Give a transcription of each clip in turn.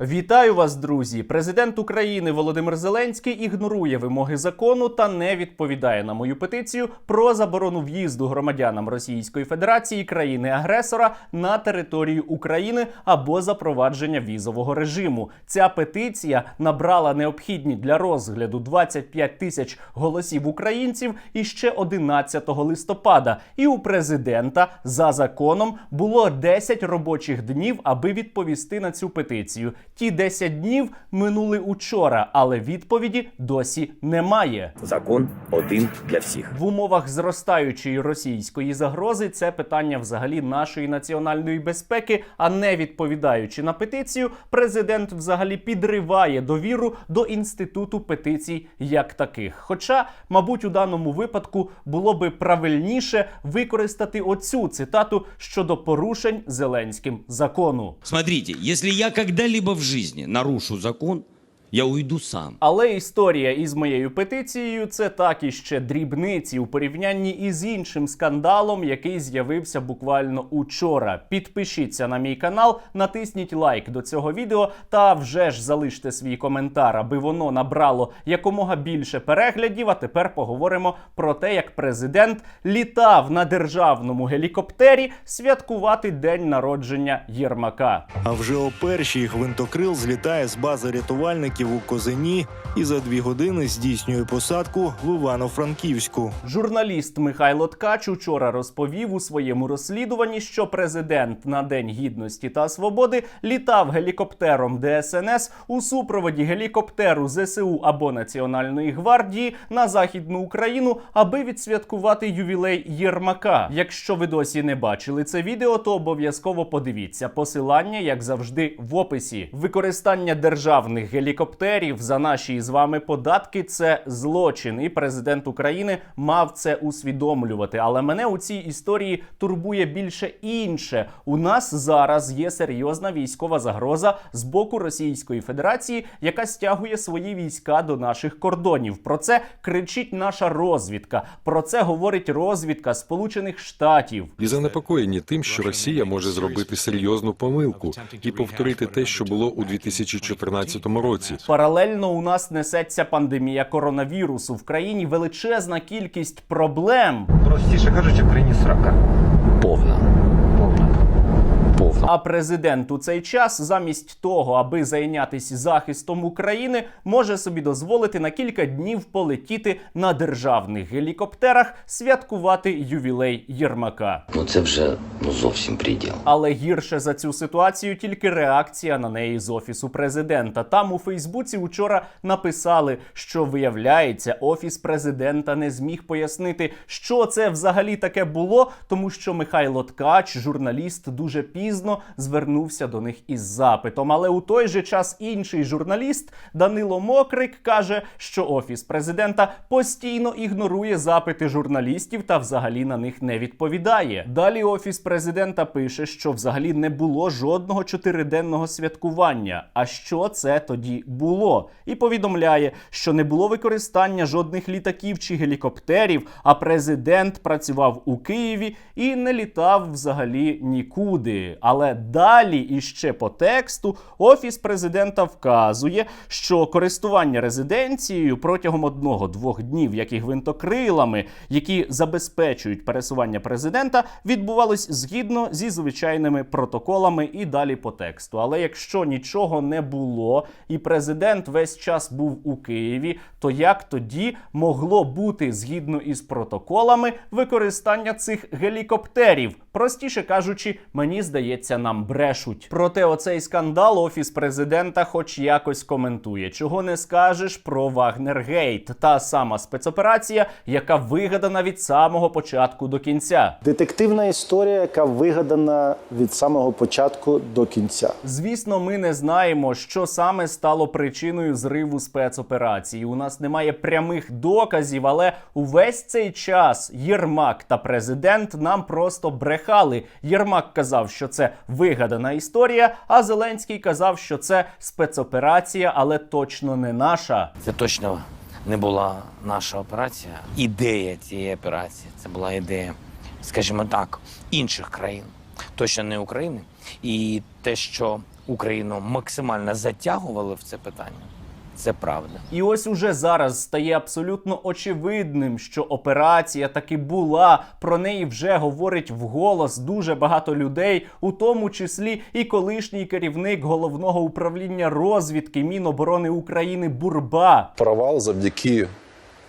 Вітаю вас, друзі! Президент України Володимир Зеленський ігнорує вимоги закону та не відповідає на мою петицію про заборону в'їзду громадянам Російської Федерації країни-агресора на територію України або запровадження візового режиму. Ця петиція набрала необхідні для розгляду 25 тисяч голосів українців і ще 11 листопада. І у президента за законом було 10 робочих днів, аби відповісти на цю петицію. Ті 10 днів минули учора, але відповіді досі немає. Закон один для всіх. В умовах зростаючої російської загрози це питання взагалі нашої національної безпеки. А не відповідаючи на петицію, президент взагалі підриває довіру до інституту петицій як таких. Хоча, мабуть, у даному випадку було би правильніше використати оцю цитату щодо порушень Зеленським закону. Смотрите, если я когда-либо в жизни нарушу закон, я уйду сам. Але історія із моєю петицією це так і ще дрібниці у порівнянні із іншим скандалом, який з'явився буквально учора. Підпишіться на мій канал, натисніть лайк до цього відео та вже ж залиште свій коментар, аби воно набрало якомога більше переглядів. А тепер поговоримо про те, як президент літав на державному гелікоптері святкувати день народження Єрмака. А вже о першій гвинтокрил злітає з бази рятувальників у Козині і за дві години здійснює посадку в Івано-Франківську. Журналіст Михайло Ткач учора розповів у своєму розслідуванні, що президент на День гідності та свободи літав гелікоптером ДСНС у супроводі гелікоптеру ЗСУ або Національної гвардії на західну Україну, аби відсвяткувати ювілей Єрмака. Якщо ви досі не бачили це відео, то обов'язково подивіться. Посилання, як завжди, в описі. Використання державних гелікоптерів за наші з вами податки це злочин, і президент України мав це усвідомлювати. Але мене у цій історії турбує більше інше. У нас зараз є серйозна військова загроза з боку Російської Федерації, яка стягує свої війська до наших кордонів. Про це кричить наша розвідка. Про це говорить розвідка Сполучених Штатів. і занепокоєні тим, що Росія може зробити серйозну помилку і повторити те, що було у 2014 році. Паралельно у нас несеться пандемія коронавірусу в країні величезна кількість проблем. Простіше кажучи, в країні срака. Повна. Повна. Повна. А президент у цей час, замість того, аби зайнятися захистом України, може собі дозволити на кілька днів полетіти на державних гелікоптерах святкувати ювілей Єрмака. Ну це вже ну зовсім приділ. Але гірше за цю ситуацію тільки реакція на неї з офісу президента. Там у Фейсбуці вчора написали, що виявляється, офіс президента не зміг пояснити, що це взагалі таке було, тому що Михайло Ткач, журналіст, дуже пізно звернувся до них із запитом. Але у той же час інший журналіст Данило Мокрик каже, що офіс президента постійно ігнорує запити журналістів та взагалі на них не відповідає. Далі офіс президента пише, що взагалі не було жодного чотириденного святкування. А що це тоді було? І повідомляє, що не було використання жодних літаків чи гелікоптерів, а президент працював у Києві і не літав взагалі нікуди. Але далі іще по тексту офіс президента вказує, що користування резиденцією протягом одного-двох днів, як і гвинтокрилами, які забезпечують пересування президента, відбувалось згідно зі звичайними протоколами і далі по тексту. Але якщо нічого не було, і президент весь час був у Києві, то як тоді могло бути згідно із протоколами використання цих гелікоптерів? Простіше кажучи, мені здається, нам брешуть. Проте оцей скандал офіс президента, хоч якось коментує. Чого не скажеш про Вагнергейт, та сама спецоперація, яка вигадана від самого початку до кінця. Детективна історія, яка вигадана від самого початку до кінця. Звісно, ми не знаємо, що саме стало причиною зриву спецоперації. У нас немає прямих доказів, але увесь цей час Єрмак та президент нам просто брехали. Єрмак казав, що це вигадана історія, а Зеленський казав, що це спецоперація, але точно не наша. Це точно не була наша операція. Ідея цієї операції це була ідея, скажімо так, інших країн, точно не України. І те, що Україну максимально затягували в це питання. Це правда. І ось уже зараз стає абсолютно очевидним, що операція таки була. Про неї вже говорить вголос дуже багато людей, у тому числі і колишній керівник головного управління розвідки Міноборони України Бурба. провал завдяки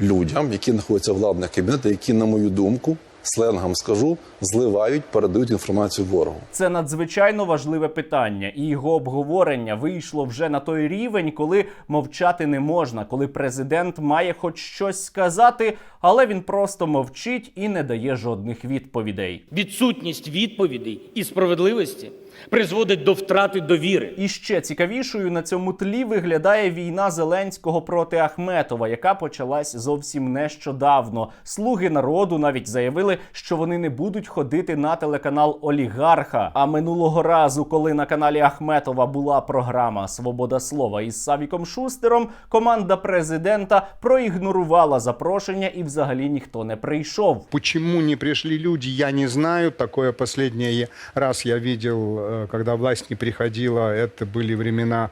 людям, які знаходяться в владних кабінетах, які, на мою думку, сленгом скажу, зливають, передають інформацію ворогу. Це надзвичайно важливе питання, і його обговорення вийшло вже на той рівень, коли мовчати не можна, коли президент має хоч щось сказати, але він просто мовчить і не дає жодних відповідей. Відсутність відповідей і справедливості призводить до втрати довіри. І ще цікавішою на цьому тлі виглядає війна Зеленського проти Ахметова, яка почалась зовсім нещодавно. Слуги народу навіть заявили, що вони не будуть ходити на телеканал Олігарха. А минулого разу, коли на каналі Ахметова була програма Свобода слова із Савіком Шустером, команда президента проігнорувала запрошення і взагалі ніхто не прийшов. Почему не пришли люди, я не знаю. Такое последний раз я видел, когда власть не приходила. Это были времена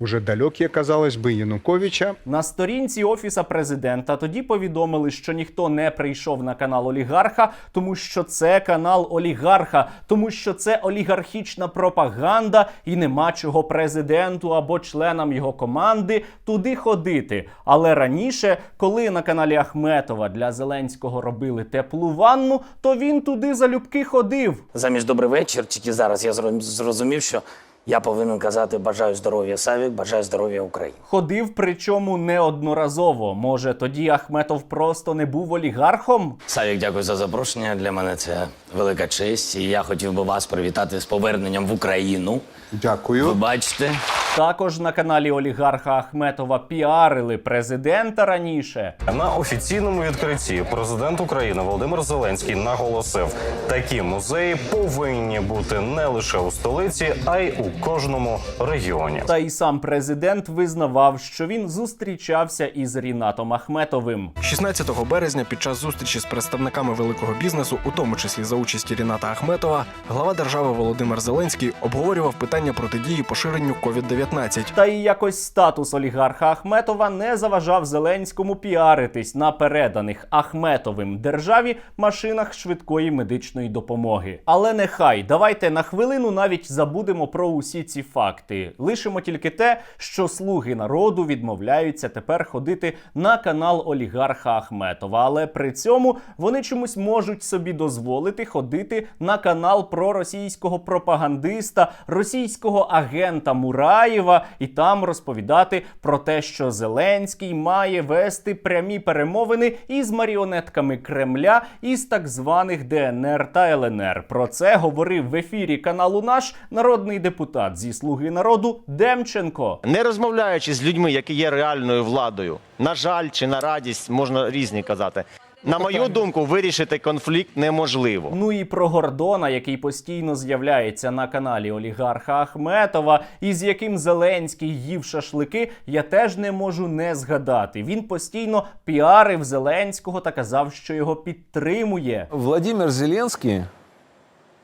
уже далекие, казалось бы, Януковича. На сторінці офіса президента тоді повідомили, що ніхто не прийшов на канал Олігарха, тому що це канал Олігарха, тому що це олігархічна пропаганда, і нема чого президенту або членам його команди туди ходити. Але раніше, коли на каналі Ахметова для Зеленського робили теплу ванну, то він туди залюбки ходив. Замість добрий вечір, тільки зараз я зро- зрозумів, що я повинен казати бажаю здоров'я Савік, бажаю здоров'я Україні. Ходив, причому неодноразово. Може, тоді Ахметов просто не був олігархом? Савік, дякую за запрошення. Для мене це велика честь. І я хотів би вас привітати з поверненням в Україну. Дякую. Ви бачите, Також на каналі олігарха Ахметова піарили президента раніше. На офіційному відкритті президент України Володимир Зеленський наголосив, такі музеї повинні бути не лише у столиці, а й у кожному регіоні. Та й сам президент визнавав, що він зустрічався із Рінатом Ахметовим. 16 березня під час зустрічі з представниками великого бізнесу, у тому числі за участі Ріната Ахметова, глава держави Володимир Зеленський обговорював питання протидії поширенню COVID-19. Та й якось статус олігарха Ахметова не заважав Зеленському піаритись на переданих Ахметовим державі машинах швидкої медичної допомоги. Але нехай давайте на хвилину навіть забудемо про усі ці факти. Лишимо тільки те, що слуги народу відмовляються тепер ходити на канал олігарха Ахметова. Але при цьому вони чомусь можуть собі дозволити ходити на канал проросійського пропагандиста, російського агента Мураєва і там розповідати про те, що Зеленський має вести прямі перемовини із маріонетками Кремля із так званих ДНР та ЛНР. Про це говорив в ефірі каналу наш народний депутат зі Слуги народу Демченко. Не розмовляючи з людьми, які є реальною владою, на жаль чи на радість, можна різні казати. На мою думку, вирішити конфлікт неможливо. Ну і про Гордона, який постійно з'являється на каналі олігарха Ахметова, і з яким Зеленський їв шашлики, я теж не можу не згадати. Він постійно піарив Зеленського та казав, що його підтримує. Владимир Зеленский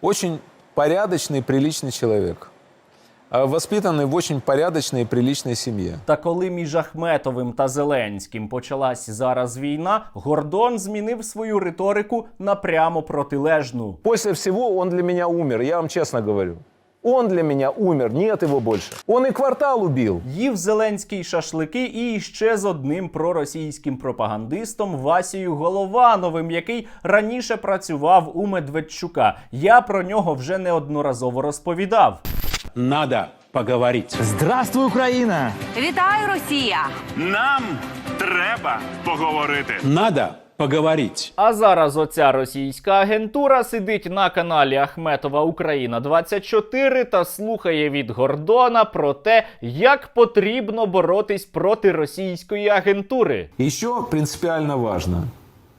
очень порядочный, приличный человек. А Воспитанный в очень порядочной и приличной семье. Та коли між Ахметовим та Зеленським почалась зараз війна, Гордон змінив свою риторику на прямо протилежну. После всего он для меня умер, я вам честно говорю. Он для меня умер, нет его больше. Он и квартал убил. Їв Зеленський шашлики і ще з одним проросійським пропагандистом Васією Головановим, який раніше працював у Медведчука. Я про нього вже неодноразово розповідав. Надо поговорити. Здравствуй, Україна! Вітаю, Росія! Нам треба поговорити. Надо поговорити. А зараз оця російська агентура сидить на каналі Ахметова Україна 24 та слухає від Гордона про те, як потрібно боротись проти російської агентури. Еще принципиально важно,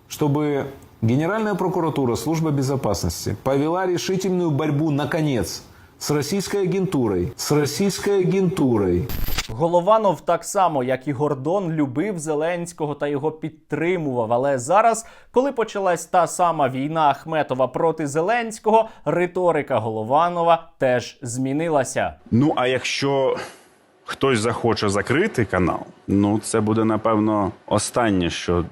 чтобы Генеральная прокуратура, служба безопасности повела решительную борьбу, наконец, с российской агентурой, с российской агентурой. Голованов так само, як і Гордон, любив Зеленського та його підтримував. Але зараз, коли почалась та сама війна Ахметова проти Зеленського, риторика Голованова теж змінилася. Ну а якщо хтось захоче закрити канал, ну це буде напевно останнє, що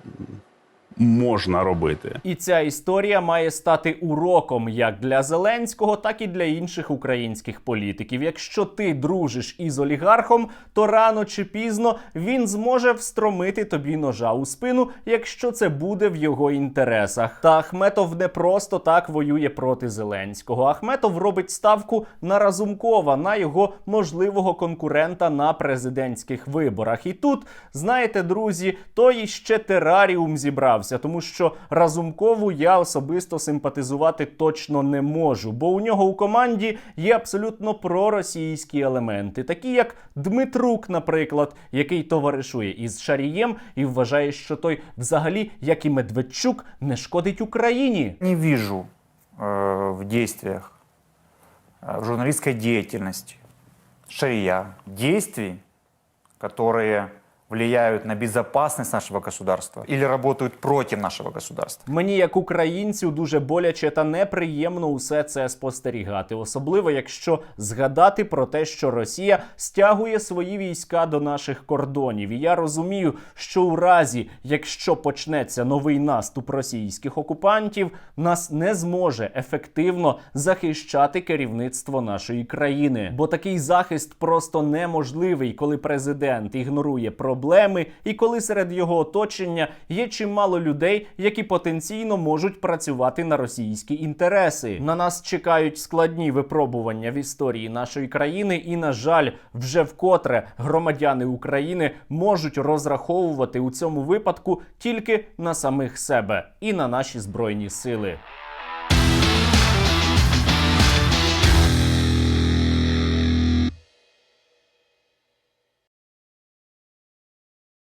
можна робити. І ця історія має стати уроком як для Зеленського, так і для інших українських політиків. Якщо ти дружиш із олігархом, то рано чи пізно він зможе встромити тобі ножа у спину, якщо це буде в його інтересах. Та Ахметов не просто так воює проти Зеленського. Ахметов робить ставку на Разумкова, на його можливого конкурента на президентських виборах. І тут, знаєте, друзі, той іще тераріум зібрався, тому що Разумкову я особисто симпатизувати точно не можу, бо у нього у команді є абсолютно проросійські елементи, такі як Дмитрук, наприклад, який товаришує із Шарієм і вважає, що той взагалі, як і Медведчук, не шкодить Україні. Не вижу э, в действиях, э, в журналистской деятельности Шария действий, которые влияют на безопасность нашего государства или работают против нашего государства. Мені, як українцю, дуже боляче та неприємно усе це спостерігати, особливо якщо згадати про те, що Росія стягує свої війська до наших кордонів. І я розумію, що у разі, якщо почнеться новий наступ російських окупантів, нас не зможе ефективно захищати керівництво нашої країни. Бо такий захист просто неможливий, коли президент ігнорує проблеми, і коли серед його оточення є чимало людей, які потенційно можуть працювати на російські інтереси. На нас чекають складні випробування в історії нашої країни, і на жаль, вже вкотре громадяни України можуть розраховувати у цьому випадку тільки на самих себе і на наші збройні сили.